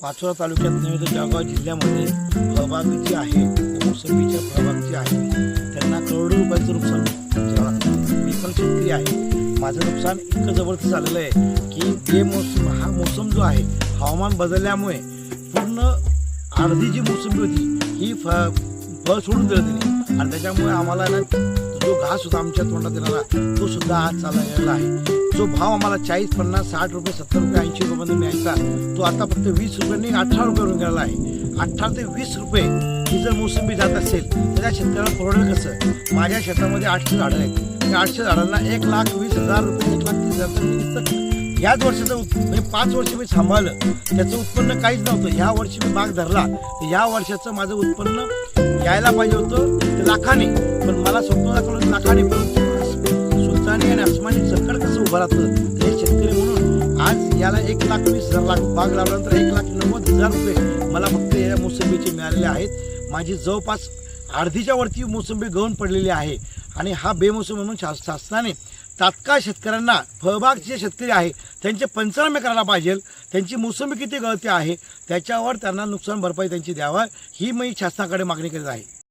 पाचोरा तालुक्यात नव्हे तर जळगाव जिल्ह्यामध्ये फळबाग जी आहे मोसंबीच्या फळबाग जी आहे. त्यांना करोडो रुपयाचं नुकसान लागतं मी पण शेतकरी आहे. माझं नुकसान इतकं जबरदस्त झालेलं आहे की जे मोसम हा मोसम जो आहे हवामान बदलल्यामुळे पूर्ण अर्धी जी मोसंबी होती ही फ फळ सोडून दिलं तिने आणि त्याच्यामुळे आम्हाला ना जो घास सुद्धा आमच्या तोंडात येणारा तो सुद्धा आज चाललेला आहे. जो भाव आम्हाला चाळीस पन्नास साठ रुपये सत्तर रुपये ऐंशी रुपयामध्ये मिळायचा तो आता फक्त वीस रुपयांनी अठरा रुपयावरून गेलेला आहे. अठरा ते वीस रुपये ही जर मोसंबी जात असेल तर त्या शेतकऱ्याला परवडेल कसं? माझ्या शेतामध्ये आठशे झाडं आहेत. त्या आठशे झाडांना एक लाख वीस हजार रुपये एक लाख तीस हजार याच वर्षाचं म्हणजे पाच वर्ष मी सांभाळलं. त्याचं उत्पन्न काहीच नव्हतं. ह्या वर्षी मी बाग धरला. तर या वर्षाचं माझं उत्पन्न यायला पाहिजे होतं ते लाखाने. पण मला स्वप्न दाखवलं लाखाने परंतु सुलतानी आणि अस्मानी संकट कसं उभं राहतं ते हे शेतकरी म्हणून आज याला एक लाख वीस हजार लाख बाग लावल्यानंतर एक लाख नव्वद हजार रुपये मला फक्त या मोसंबीचे मिळालेले आहेत. माझी जवळपास अर्धीच्या वरती मोसंबी गळून पडलेली आहे. आणि हा बेमोसम म्हणून शास- शासनाने तात्काळ शेतकऱ्यांना फळबाग जे शेतकरी आहे त्यांचे पंचनामे करायला पाहिजे. त्यांची मोसंबी किती गळती आहे त्याच्यावर त्यांना नुकसान भरपाई त्यांची द्यावा. ही मी शासनाकडे मागणी करीत आहे.